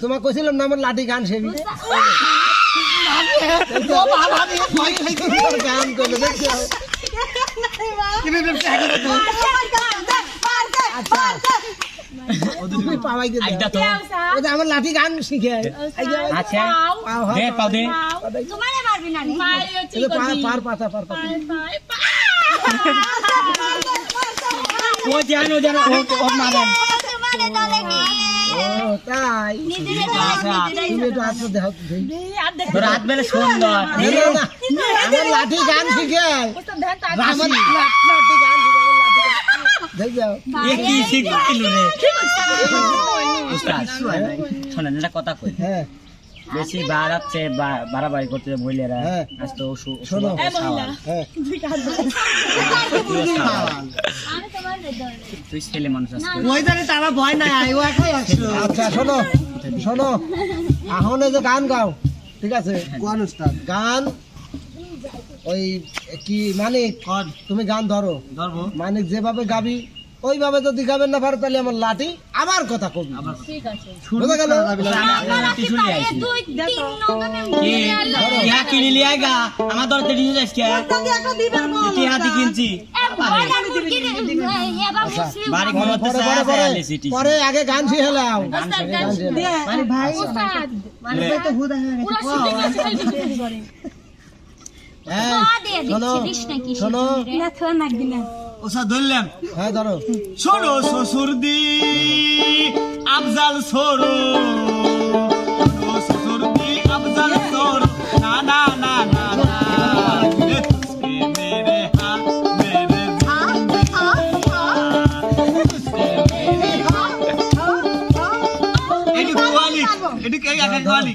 তোমার কইছিলাম না আমার লাঠি গান সেবি গান করল দেখছ আমার লাঠি গান শিখে। আচ্ছা। পা- পার পাতা পার পাতা। ও জানো জানো ও ও ও তাই। তুমি একটু হাত তো দেখাও তো দেখি। তোর হাত মেলে সুন্দর আমার লাঠি গান শিখে। শোনেন এটা কথা কই হ্যাঁ বেশি বাড়াচ্ছে বা- বাড়াবাড়ি করতে মহিলারা হ্যাঁ। আজ তো শোনো। আছে খাওয়ার। হ্যাঁ তুইও খাওয়ার। তুই ছেলে মানুষ আজকে আচ্ছা শোনো শোনো এখন এই যে গান গাও ঠিক আছে গান ওই কি মানিক তুমি গান ধরো। ধরবো। মানিক যেভাবে গাবি ওইভাবে যদি গাবেন না পারো তাহলে আমার লাঠি আবার কথা কবি। ঠিক আছে। বুঝা গেল? আমার দরতে দিয়ে যাস কে। কি হাতি কিনছি। পরে পরে চায় পরে আগে গান শিখে লাও। ভাই। শুটিং আছে খালি শুটিং করে এই, শোনো শোনো ধরলাম। হ্যাঁ ছোড়ো শ্বশুর দি আফজাল সরো শ্বশুর দি আফজাল সরো না না না না এটি কোয়ালি এটি কে একা কোয়ালি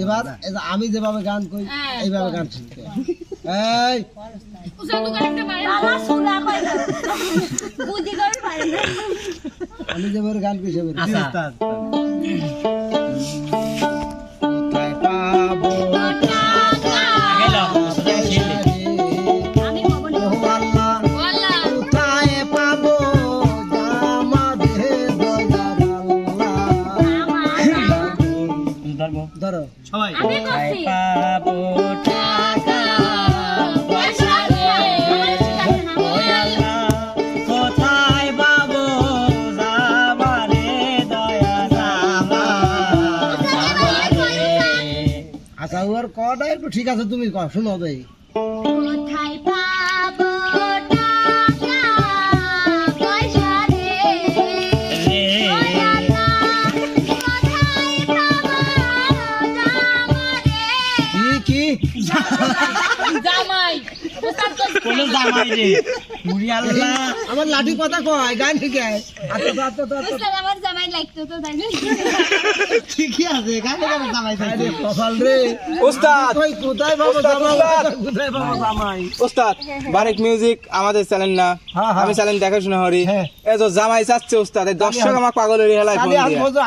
এবার আমি যেভাবে গান করি হ্যাঁ। এইভাবে গান। এই। না। আমি যেভাবে গান করি সেভাবে যাবারে। আচ্ছা ওর কটা একটু ঠিক আছে তুমি শুনো দেই। জামাই রে মুড়ি আল্লাহ। আমার লাঠি কথা কয় গান ওস্তাদ আমার জামাই লাগতো তো তাই ঠিকই আছে গান গান জামাই থাকে কপাল রে। উস্তাদ কই কোথায় বাবা জামাই? কোথায় বাবা জামাই? উস্তাদ বারেক মিউজিক আমাদের চ্যানেল না। আমি চ্যানেল দেখাশোনা করি। হ্যাঁ। তো জামাই চাচ্ছে উস্তাদ এই দর্শক আমাকে পাগল হয়ে ফোন দিয়ে।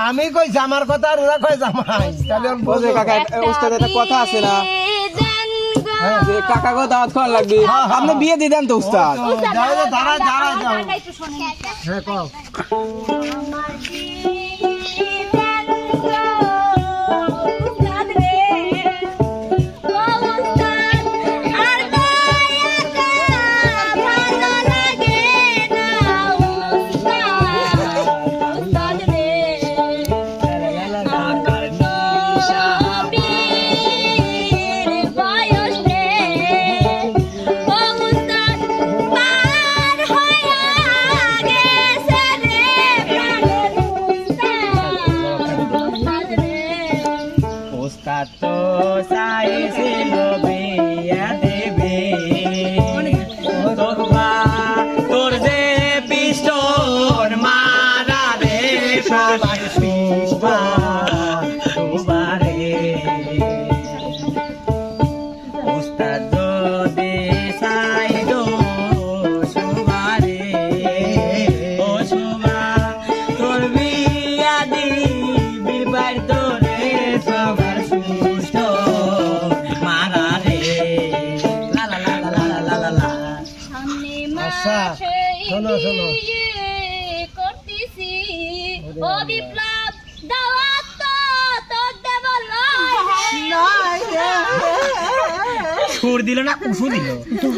আমি কই জামার কথা আর ওরা কই জামাই? তাহলে কাকা একটা কথা আছে না। হ্যাঁ। যে কাকা গো দাওয়াত খাওয়ার লাগবে হ্যাঁ, হ্যাঁ। আপনি বিয়ে দিয়ে দেন তো উস্তাদ দাঁড়া দাঁড়া হ্যাঁ সুর না কুসু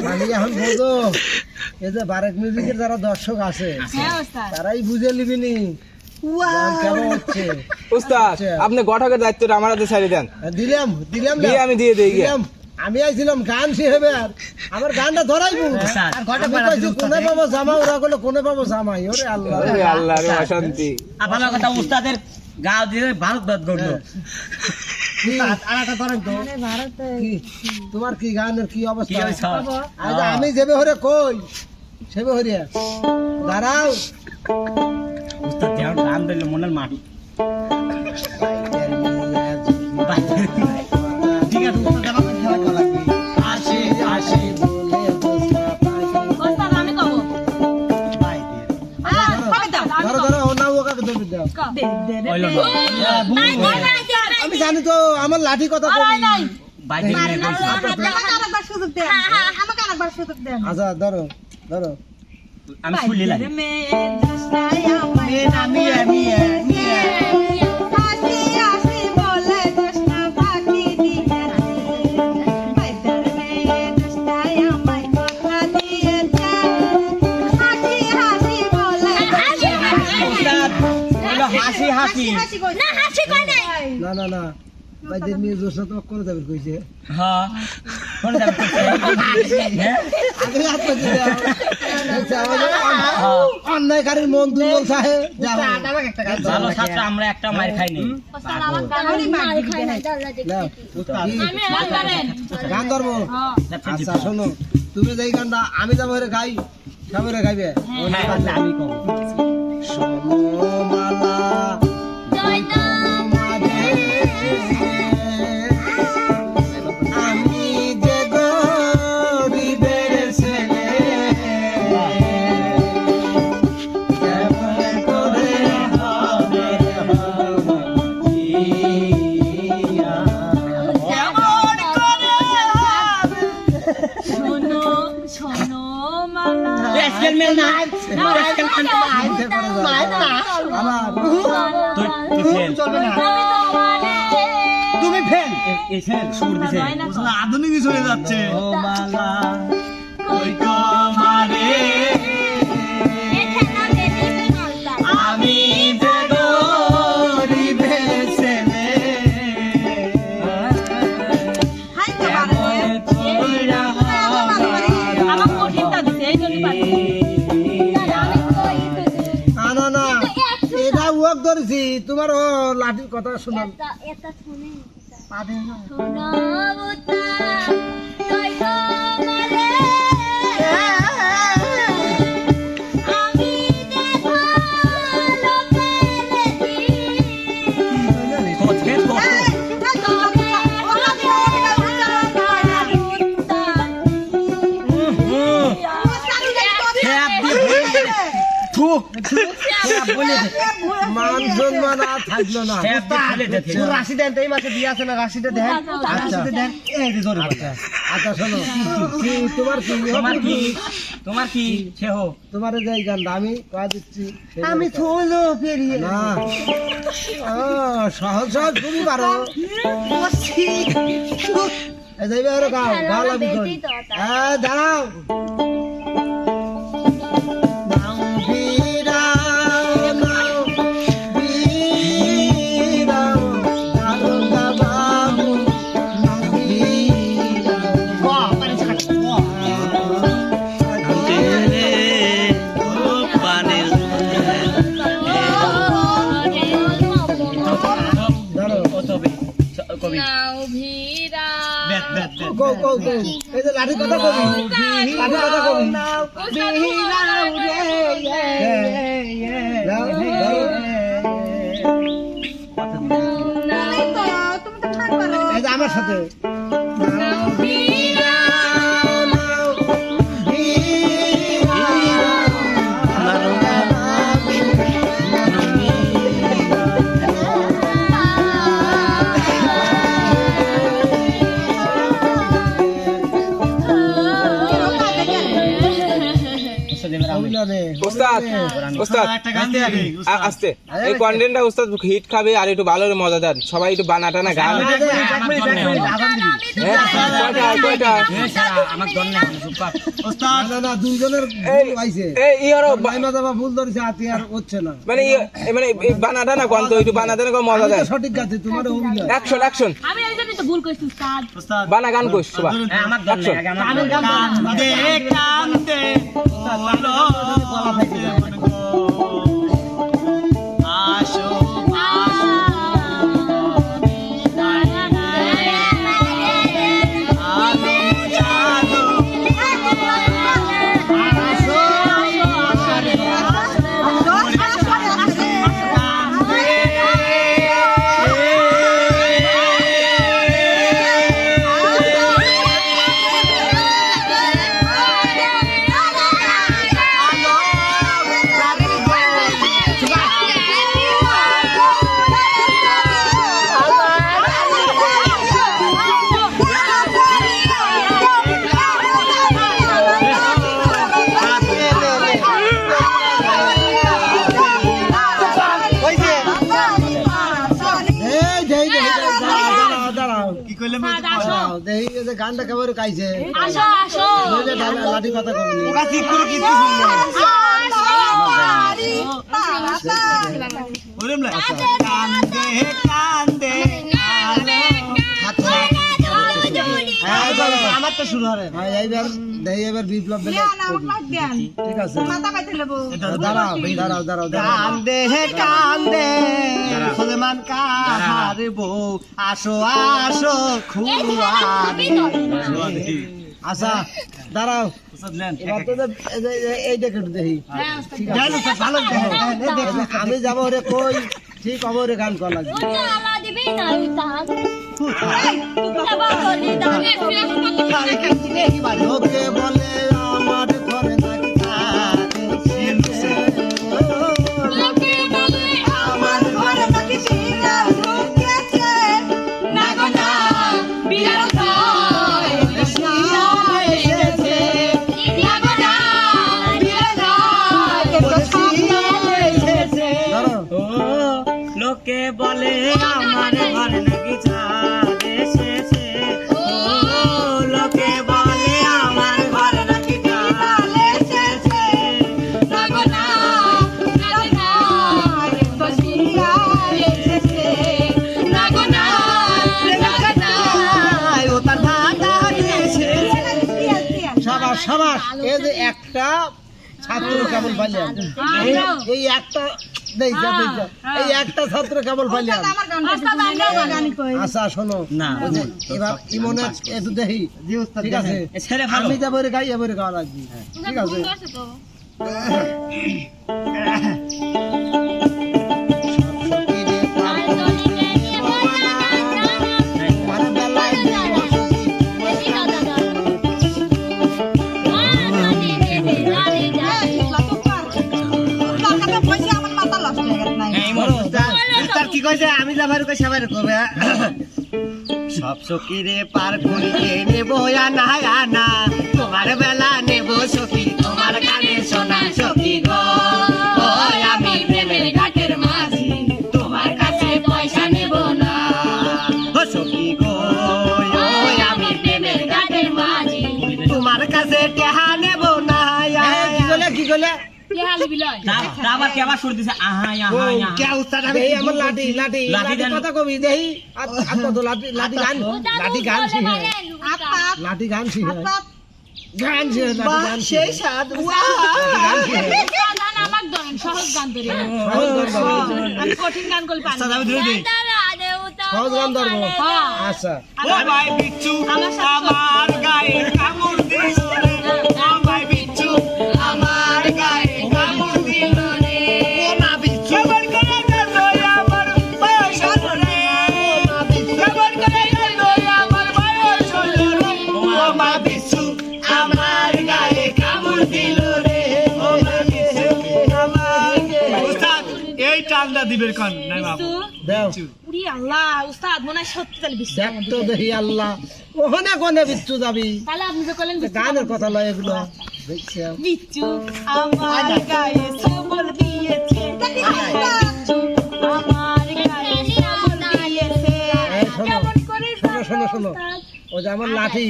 আমি এখন এই মিউজিকের যারা দর্শক আছে তারাই বুঝে লিবিনি উস্তাদ আচ্ছা। আপনি ঘটকের দায়িত্বটা আমার হাতে ছাড়িয়ে দেন। দিলাম দিলাম দিয়ে আমি দিয়ে দিই আমি আইছিলাম গান শিখবে আর। আমার গানটা ধরাইবো। আমি কোনে পাবো জামা ওরা কইলো কোনে পাবো জামাই? ওরে আল্লাহ। ওরে আল্লাহ রে অশান্তি। আপনার কথা উস্তাদের গাও দিয়ে ভারত বাদ করল। কি? কি? তোমার কি গানের কি কি অবস্থা আমি যেবে হরে কই সেবে হরে দাঁড়াও। উস্তাদ যেমন গান দিল মনের মাটি। ঠিক আছে উস্তাদ খেলা আসে আসে আমি জানি তো আমার লাঠি কথা আচ্ছা ধরো ধরো। আমি খুলি লাগে হাসি হাসি বাইদার না হাসি কই নাই? না না না। ভাই দিন মেয়ে জোসনা তো করে যাবে কইছে। হ্যাঁ। কোন যাবে হ্যাঁ। আগে হাত আমাদের অন্যায়কারীর মন দুর্বল ভালো ছাত্র আমরা একটা মার খাইনি গান ধরবো হ্যাঁ আচ্ছা শোনো তুমি যেই গানটা আমি যাব খাই গাই খাইবে হ্যাঁ আমি কম শোনো মালা জয় এই ফেল সুর দিছে আধুনিক চলে যাচ্ছে। ও মালা কই তোমারে আমি তোমার ও লাঠির কথা শোনাল কোথে মান সম্মান আর থাকল না। হ্যাঁ বলে দে রাশি দেন এই মাসে বিয়ে আছে না রাশিটা দেন আচ্ছা। দেন এই যে আচ্ছা। শোনো। কি তোমার কি তোমার কি তোমার কি ছেহ তোমার যে এই আমি কয়া দিচ্ছি? আমি থলো পেরিয়ে না। সহজ সহজ তুমি পারো। এই যাইবে আরও গাও গাও লাগবে হ্যাঁ দাঁড়াও। যে কথা কবি। কাঠের কথা কবি। ওস্তাদ ওস্তাদ একটা গান আস্তে। এই কন্টেন্টটা হিট খাবে আর একটু ভালো করে সবাই একটু বানা টানা গান। হ্যাঁ না না দুইজনের এই ভুল হইছে। এই ইয়ারো মাইমা দাবা ভুল ধরেছে হাতি আর হচ্ছে না। মানে মানে এই বানা টানা তো একটু বানা টানা করে মজা আমি দেন তো সঠিক গাছে তোমার অ্যাকশন অ্যাকশন আমি এই তো ভুল উস্তাদ। বানা গান কইস সবাই অ্যাকশন কান্দে কান্দে বলো যে গানটা কেবল ডালা- লাঠি কথা কান্দে কান্দে আমার তো শুরু হবে হ্যাঁ এইবার দেই এবার বিপ্লব বেলে ঠিক আছে। দাঁড়াও দাঁড়াও দাঁড়াও দাঁড়াও। কান্দে কান্দে। সুলেমান কাহার বউ। আসো আসো খুয়ারি আচ্ছা দাঁড়াও। বুঝলেন এবার তো যে- এই এই- এই দেখে একটু দেখি। হ্যাঁ ভালো আমি যাব রে কই? ঠিক খবর রে গান করা লাগবে। লোকে বলে আমার ঘরে কেবল পাইলাম। এই- একটা দেই যা দেই এই একটা ছাত্র কেবল পাইলাম। আচ্ছা শোনো। না এবার ইমনে একটু দেখি। ঠিক আছে? আমি যাব রে গাই যাব রে গাওয়া লাগবে। ঠিক আছে? তার কি কইছে, আমি যাবার কইছে আবার কবে সব সখীরে পার করিতে নেব আনা আনা। তোমার বেলা নেব সখী, তোমার কানে শোনা সখী। আবার কে আবার শুরু দিছে আহা ও, আহা কে উস্তাদ আমি দেহি আমার লাঠি লাঠি লাঠি লাঠি কথা কবি দেহি আত্মা তো লাঠি লাঠি গান লাঠি গান শিখে লাঠি গান শিখে গান শিখে গান শিখে সেই সাদ গান গান আমার ধরেন সহজ গান ধরে সহজ গান ধরবো। আমি কঠিন গান করলে পারি আমি ধরে দিই সহজ গান ধরবো হ্যাঁ। আচ্ছা ও ভাই বিচ্ছু আমার গায়ে টান্ডা দিবের কোন নাই বাবু। দেও। উড়ি আল্লাহ উস্তাদ মনে সত্যি তাহলে বিশ্বাস দেখ তো দেখি আল্লাহ। ওখানে কোনে বিচ্ছু যাবি? তাহলে আপনি যে করলেন গানের কথা লয় এগুলো। বিচ্ছু আমার গায়ে সবল দিয়েছে। বিচ্ছু আমার গায়ে সবল দিয়েছে। কেমন করে শোনো শোনো শোনো ও যে আমার লাঠি।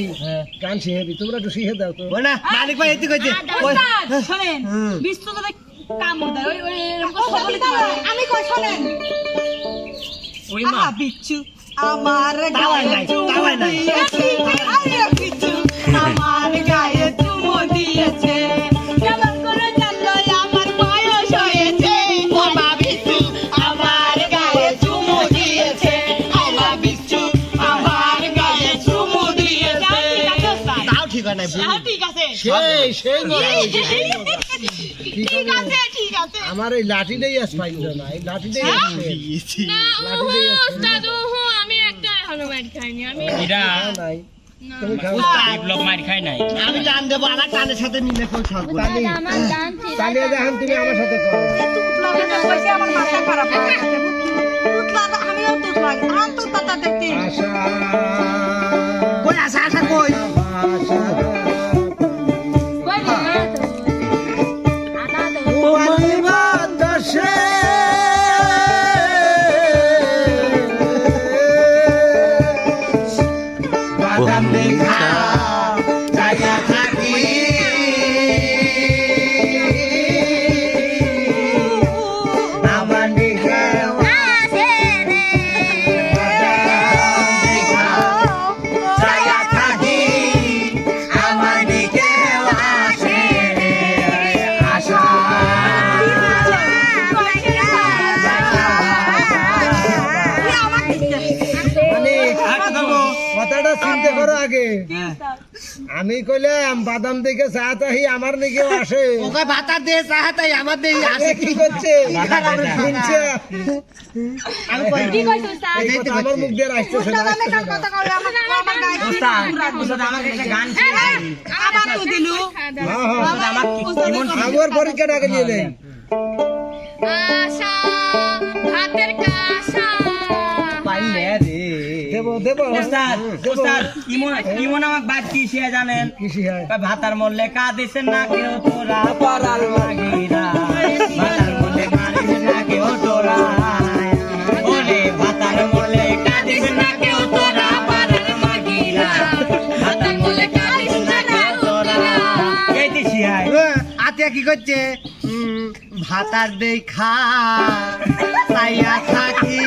গান শিখেবি। তোমরা একটু শিখে দাও তো। না মালিক ভাই এদিকে কইছে শোনেন। বিচ্ছু তো কামড় দেয় ওই ওই এরকম সবল দিতে পারে। আমি কই শোনেন। ওই মা। বিচ্ছু আমার গায়ে চুমু তাওয়াই নাই। দিয়েছে। আরে বিচ্ছু আমার গায়ে চুমু দিয়েছে। কেমন করে জানলো আমার বয়স হয়েছে? ও মা বিচ্ছু আমার গায়ে চুমু দিয়েছে। আমার বিচ্ছু আমার গায়ে চুমু দিয়েছে। ঠিক আছে, তাও ঠিক হয় হ্যাঁ, আছে। সেই সেই আছে ঠিক আছে। আমার এই লাঠিটাই আজ পাইল না এই লাঠিটাই আছে লাঠিটাই আছে আমি একটা এখনও মার খাইনি আমি এটা নাই। তুমি খাও। বিপ্লব মার খাই নাই। আমি টান দেবো আমার টানের সাথে মিলে কেউ থাকব দেখেন তুমি আমার সাথে করো তুতলাকে তো কইছে আমি কইলাম বাদাম দেখে চা তাহি আমার দিকেও আসে। ওকে ভাতা দে চাহাতাই আমার দেই আসে কি করছে? শুনছে? আমি কই? কি কইছ কথা আমার মুখ দিয়ে আসতেছে না। আসতেছে না। ওস্তাদ ওস্তাদ আমাকে একটা গান। আবার তো দিলু হ্যাঁ, হ্যাঁ। আমার ইমন আগর পরীক্ষাটা আগে নিয়ে আশা ভাতের কাশা ইমন ইমন বাদ কি জানেন? ভাতার মল্লে কাঁদিস না কেউ তোরা? না কেউ পারাল মাগিরা। ভাতার মল্লে না কেউ কি করছে? ভাতার দেখা চাইয়া থাকি।